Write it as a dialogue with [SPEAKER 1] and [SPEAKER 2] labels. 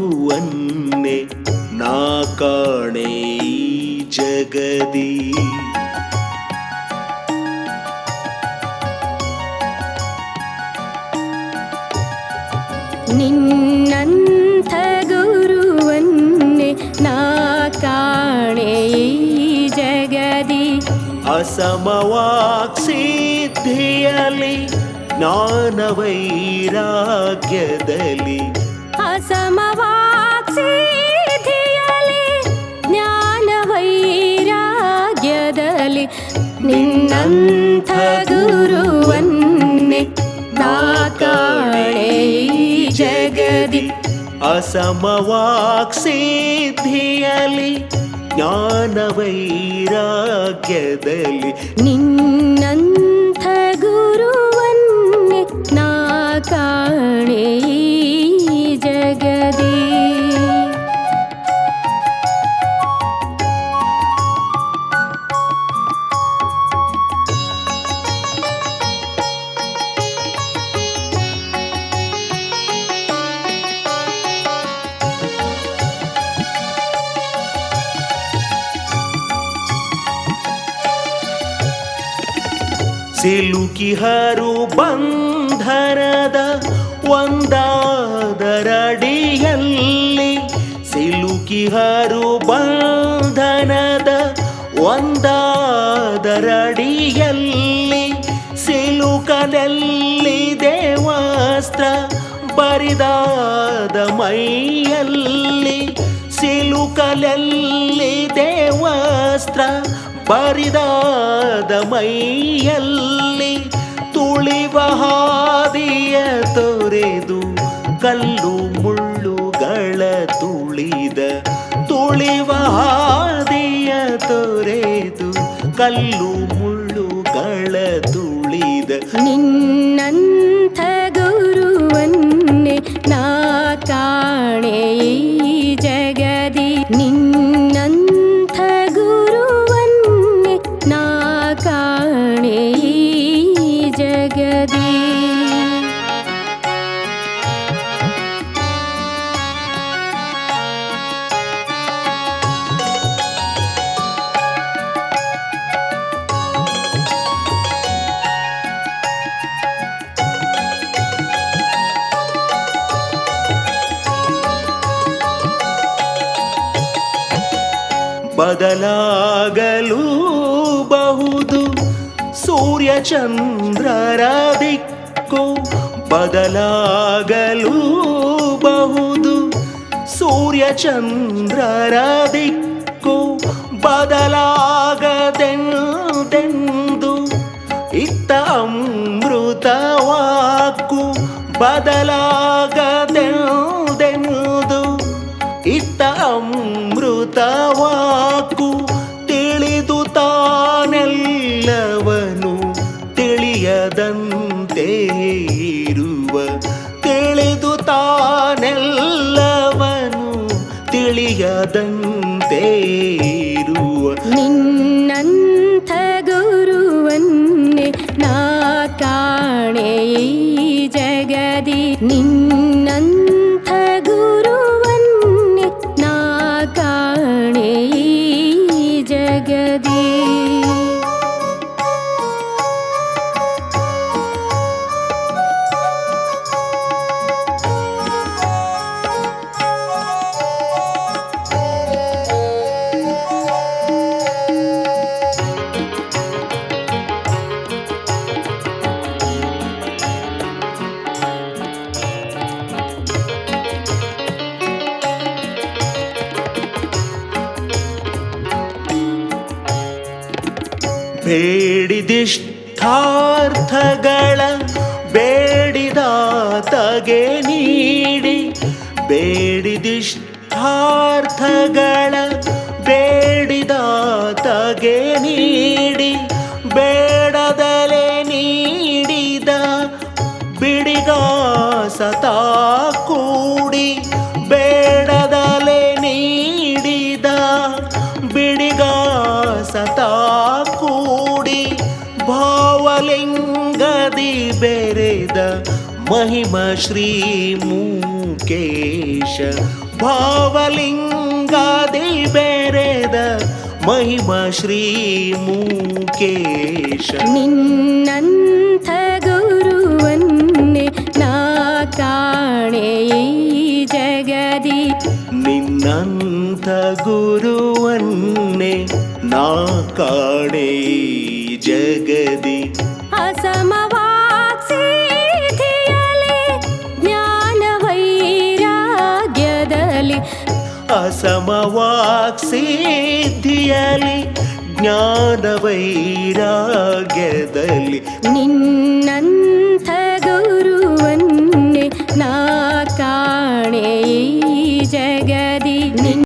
[SPEAKER 1] ಗುರುವನ್ನೇ ನಾ ಕಾಣೆ ಜಗದಿ.
[SPEAKER 2] ನಿನ್ನಂಥ ಗುರುವನ್ನೆ ನಾ ಕಾಣೆ ಜಗದಿ.
[SPEAKER 1] ಅಸಮವಾಕ್ಸಿದ್ಧಿಯಲಿ ಜ್ಞಾನವೈರಾಗ್ಯದಲ್ಲಿ ವೈರಾಗ್ಯದಲ್ಲಿ
[SPEAKER 2] ಅಸಮವಾಕ್ಸಿಧಿಯಲಿ ಜ್ಞಾನ ವೈರಾಗ್ಯದಲ್ಲಿ ನಿನ್ನಂಥ ಗುರುವನ್ನೇ ನಾ ಕಾಣೆ ಈ ಜಗದಿ.
[SPEAKER 1] ಅಸಮವಾಕ್ಸಿದ್ಧಿಯಲಿ ಜ್ಞಾನ ವೈರಾಗ್ಯದಲ್ಲಿ
[SPEAKER 2] ನಿನ್ನಂಥ
[SPEAKER 1] ಸಿಲುಕಿಹರು ಬಂಧರದ ಒಂದಾದರಡಿಯಲ್ಲಿ ಸಿಲುಕಿಹರು ಬಂಧನದ ಒಂದಾದರಡಿಯಲ್ಲಿ ಸಿಲುಕದಲ್ಲಿ ದೇವಸ್ತ್ರ ಬರಿದಾದ ಮೈಯಲ್ಲಿ ಸಿಲುಕಲಲ್ಲಿ ದೇವಸ್ತ್ರ ಬರಿದಾದ ಮೈಯಲ್ಲಿ ತುಳಿವ ಹಾದಿಯ ತೊರೆದು ಕಲ್ಲು ಮುಳ್ಳುಗಳ ತುಳಿದ ತುಳಿವ ಹಾದಿಯ ತೊರೆದು ಕಲ್ಲು ಮುಳ್ಳುಗಳ ತುಳಿದ
[SPEAKER 2] ನಿನ್ನಂಥ ಗುರುವನ್ನೇ ನಾ ಕಾಣೆ.
[SPEAKER 1] ಬದಲಾಗಲು ಬಹುದು ಸೂರ್ಯ ಚಂದ್ರರ ದಿಕ್ಕು ಬದಲಾಗಲು ಬಹುದು ಸೂರ್ಯ ಚಂದ್ರರ ದಿಕ್ಕು ಬದಲಾಗದೆಂದೆಂದು ಇತ್ತ ಅಮೃತವಾಕು ಬದಲಾಗದೆಂದೆಂದು
[SPEAKER 2] ಕೈ
[SPEAKER 1] ಬೇಡಿದಿಷ್ಟಾರ್ಥಗಳ ಬೇಡಿದಾತಗೆ ನೀಡಿ ಬೇಡಿದಿಷ್ಟಾರ್ಥಗಳ ಬೇಡಿದಾತಗೆ ನೀಡಿ ಬೇಡದಲೆ ನೀಡಿದ ಬಿಡಿಗಾಸತ ಭಾವಲಿಂಗದಿ ಬೆರೆದ ಮಹಿಮ ಶ್ರೀ ಮುಕೇಶ. ಭಾವಲಿಂಗಾದಿ ಬೆರೆದ ಮಹಿಮ ಶ್ರೀ ಮೂಕೇಶ.
[SPEAKER 2] ನಿನ್ನಂಥ ಗುರುವನ್ನೇ ನಾ ಕಾಣೆ ಜಗದಿ.
[SPEAKER 1] ನಿನ್ನಂಥ ಗುರುವನ್ನೇ ನಾ ಕಾಣೆ ಜಗದಿ.
[SPEAKER 2] ಅಸಮವಾಕ್ಸಿಧಿಯಲಿ
[SPEAKER 1] ಅಸಮವಾಕ್ಸಿದ್ಧಿಯಲಿ ಜ್ಞಾನ ವೈರಾಗ್ಯದಲ್ಲಿ
[SPEAKER 2] ನಿನ್ನಂಥ